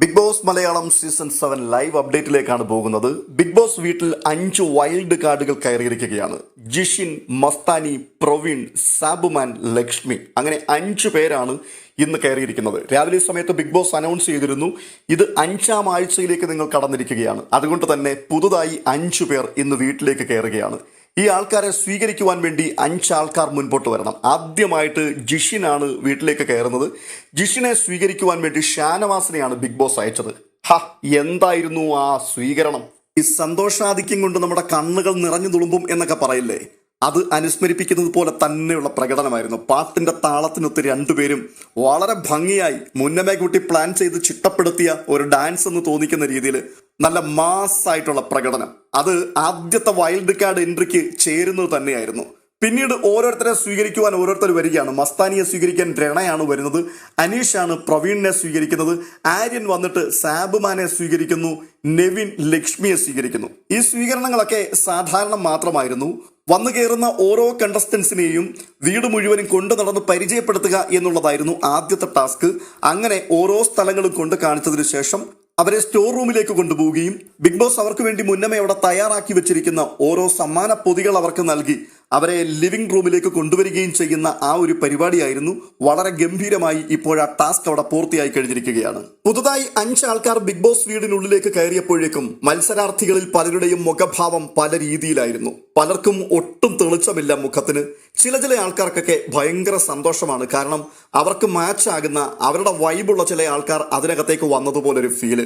Bigg Boss Malayalam season seven live അപ്ഡേറ്റിലേക്കാണ് പോകുന്നത്. Bigg Boss വീട്ടിൽ അഞ്ച് വൈൽഡ് കാർഡുകൾ കയറിയിരിക്കുകയാണ്. ജിഷിൻ മസ്താനി പ്രവീൺ സാബുമാൻ ലക്ഷ്മി. അങ്ങനെ അഞ്ച് പേരാണ് ഇന്ന് കയറിയിരിക്കുന്നത്. രാവിലെ സമയത്ത് ബിഗ് ബോസ് അനൗൺസ് ചെയ്തിരുന്നു ഇത് അഞ്ചാം ആഴ്ചയിലേക്ക് നിങ്ങൾ കടന്നിരിക്കുകയാണ്. അതുകൊണ്ട് തന്നെ പുതുതായി അഞ്ചു പേർ ഇന്ന് വീട്ടിലേക്ക് കയറുകയാണ്. ഈ ആൾക്കാരെ സ്വീകരിക്കുവാൻ വേണ്ടി അഞ്ചാൾക്കാർ മുൻപോട്ട് വരണം. ആദ്യമായിട്ട് ജിഷിനാണ് വീട്ടിലേക്ക് കയറുന്നത്. ജിഷിനെ സ്വീകരിക്കുവാൻ വേണ്ടി ഷാനവാസിനെയാണ് ബിഗ് ബോസ് അയച്ചത്. ഹ എന്തായിരുന്നു ആ സ്വീകരണം? ഈ സന്തോഷാധിക്യം കൊണ്ട് നമ്മുടെ കണ്ണുകൾ നിറഞ്ഞു തുളുമ്പും എന്നൊക്കെ പറയില്ലേ? അത് അനുസ്മരിപ്പിക്കുന്നത് പോലെ തന്നെയുള്ള പ്രകടനമായിരുന്നു. പാട്ടിന്റെ താളത്തിനൊത്ത് രണ്ടുപേരും വളരെ ഭംഗിയായി മുന്നമേ കൂട്ടി പ്ലാൻ ചെയ്ത് ചിട്ടപ്പെടുത്തിയ ഒരു ഡാൻസ് എന്ന് തോന്നിക്കുന്ന രീതിയിൽ നല്ല മാസ് ആയിട്ടുള്ള പ്രകടനം. അത് ആദ്യത്തെ വൈൽഡ് കാർഡ് എൻട്രിക്ക് ചേരുന്നത് തന്നെയായിരുന്നു. പിന്നീട് ഓരോരുത്തരെ സ്വീകരിക്കുവാൻ ഓരോരുത്തർ വരികയാണ്. മസ്താനിയെ സ്വീകരിക്കാൻ രണയാണ് വരുന്നത്. അനീഷ് ആണ് പ്രവീണിനെ സ്വീകരിക്കുന്നത്. ആര്യൻ വന്നിട്ട് സാബുമാനെ സ്വീകരിക്കുന്നു. നെവിൻ ലക്ഷ്മിയെ സ്വീകരിക്കുന്നു. ഈ സ്വീകരണങ്ങളൊക്കെ സാധാരണ മാത്രമായിരുന്നു. വന്നു കയറുന്ന ഓരോ കണ്ടസ്റ്റൻസിനെയും വീട് മുഴുവനും കൊണ്ടു നടന്ന് പരിചയപ്പെടുത്തുക എന്നുള്ളതായിരുന്നു ആദ്യത്തെ ടാസ്ക്. അങ്ങനെ ഓരോ സ്ഥലങ്ങളും കൊണ്ട് കാണിച്ചതിനു ശേഷം അവരെ സ്റ്റോർ റൂമിലേക്ക് കൊണ്ടുപോവുകയും ബിഗ് ബോസ് അവർക്ക് വേണ്ടി മുന്നമേ അവിടെ തയ്യാറാക്കി വെച്ചിരിക്കുന്ന ഓരോ സമ്മാന പൊതികൾ അവർക്ക് നൽകി. അവരെ ലിവിംഗ് റൂമിലേക്ക് കൊണ്ടുവരികയും ചെയ്യുന്ന ആ ഒരു പരിപാടിയായിരുന്നു വളരെ ഗംഭീരമായി ഇപ്പോൾ ആ ടാസ്ക് അവിടെ പൂർത്തിയായി കഴിഞ്ഞിരിക്കുകയാണ്. പുതുതായി അഞ്ച് ആൾക്കാർ ബിഗ് ബോസ് വീടിനുള്ളിലേക്ക് കയറിയപ്പോഴേക്കും മത്സരാർത്ഥികളിൽ പലരുടെയും മുഖഭാവം പല രീതിയിലായിരുന്നു. പലർക്കും ഒട്ടും തെളിച്ചമില്ല മുഖത്തിന്. ചില ചില ആൾക്കാർക്കൊക്കെ ഭയങ്കര സന്തോഷമാണ്. കാരണം അവർക്ക് മാച്ച് ആകുന്ന അവരുടെ വൈബുള്ള ചില ആൾക്കാർ അതിനകത്തേക്ക് വന്നതുപോലൊരു ഫീൽ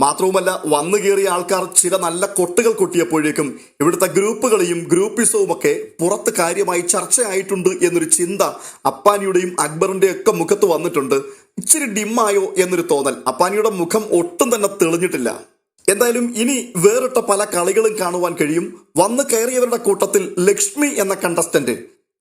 മാത്രവുമല്ല വന്നു കയറിയ ആൾക്കാർ ചില നല്ല കൊട്ടുകൾ കൊട്ടിയപ്പോഴേക്കും ഇവിടുത്തെ ഗ്രൂപ്പുകളെയും ഗ്രൂപ്പിസവും ഒക്കെ പുറത്ത് കാര്യമായി ചർച്ചയായിട്ടുണ്ട് എന്നൊരു ചിന്ത അപ്പാനിയുടെയും അക്ബറിന്റെയും ഒക്കെ മുഖത്ത് വന്നിട്ടുണ്ട്. ഇച്ചിരി ഡിമ്മായോ എന്നൊരു തോന്നൽ. അപ്പാനിയുടെ മുഖം ഒട്ടും തന്നെ തെളിഞ്ഞിട്ടില്ല. എന്തായാലും ഇനി വേറിട്ട പല കളികളും കാണുവാൻ കഴിയും. വന്നു കയറിയവരുടെ കൂട്ടത്തിൽ ലക്ഷ്മി എന്ന കണ്ടസ്റ്റന്റ്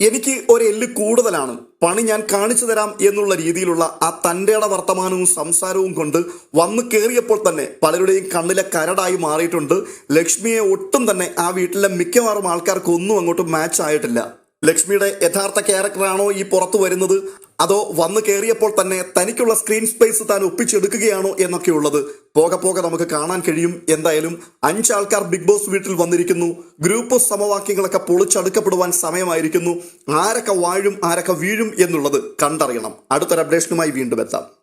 എനിക്ക് ഒരു എല്ല് കൂടുതലാണ്. പണി ഞാൻ കാണിച്ചു തരാം എന്നുള്ള രീതിയിലുള്ള ആ തന്റെയുടെ വർത്തമാനവും സംസാരവും കൊണ്ട് വന്നു കയറിയപ്പോൾ തന്നെ പലരുടെയും കണ്ണിലെ കരടായി മാറിയിട്ടുണ്ട്. ലക്ഷ്മിയെ ഒട്ടും തന്നെ ആ വീട്ടിലെ മിക്കവാറും ആൾക്കാർക്ക് ഒന്നും അങ്ങോട്ട് മാച്ച് ആയിട്ടില്ല. ലക്ഷ്മിയുടെ യഥാർത്ഥ ക്യാരക്ടറാണോ ഈ പുറത്തു വരുന്നത്? അതോ വന്നു കയറിയപ്പോൾ തന്നെ തനിക്കുള്ള സ്ക്രീൻ സ്പേസ് താൻ ഒപ്പിച്ചെടുക്കുകയാണോ എന്നൊക്കെ ഉള്ളത് പോകെ പോകെ നമുക്ക് കാണാൻ കഴിയും. എന്തായാലും അഞ്ച് ആൾക്കാർ ബിഗ് ബോസ് വീട്ടിൽ വന്നിരിക്കുന്നു. ഗ്രൂപ്പ് സമവാക്യങ്ങളൊക്കെ പൊളിച്ചടുക്കപ്പെടുവാൻ സമയമായിരിക്കുന്നു. ആരൊക്കെ വാഴും ആരൊക്കെ വീഴും എന്നുള്ളത് കണ്ടറിയണം. അടുത്തൊരു അപ്ഡേഷനുമായി വീണ്ടും എത്താം.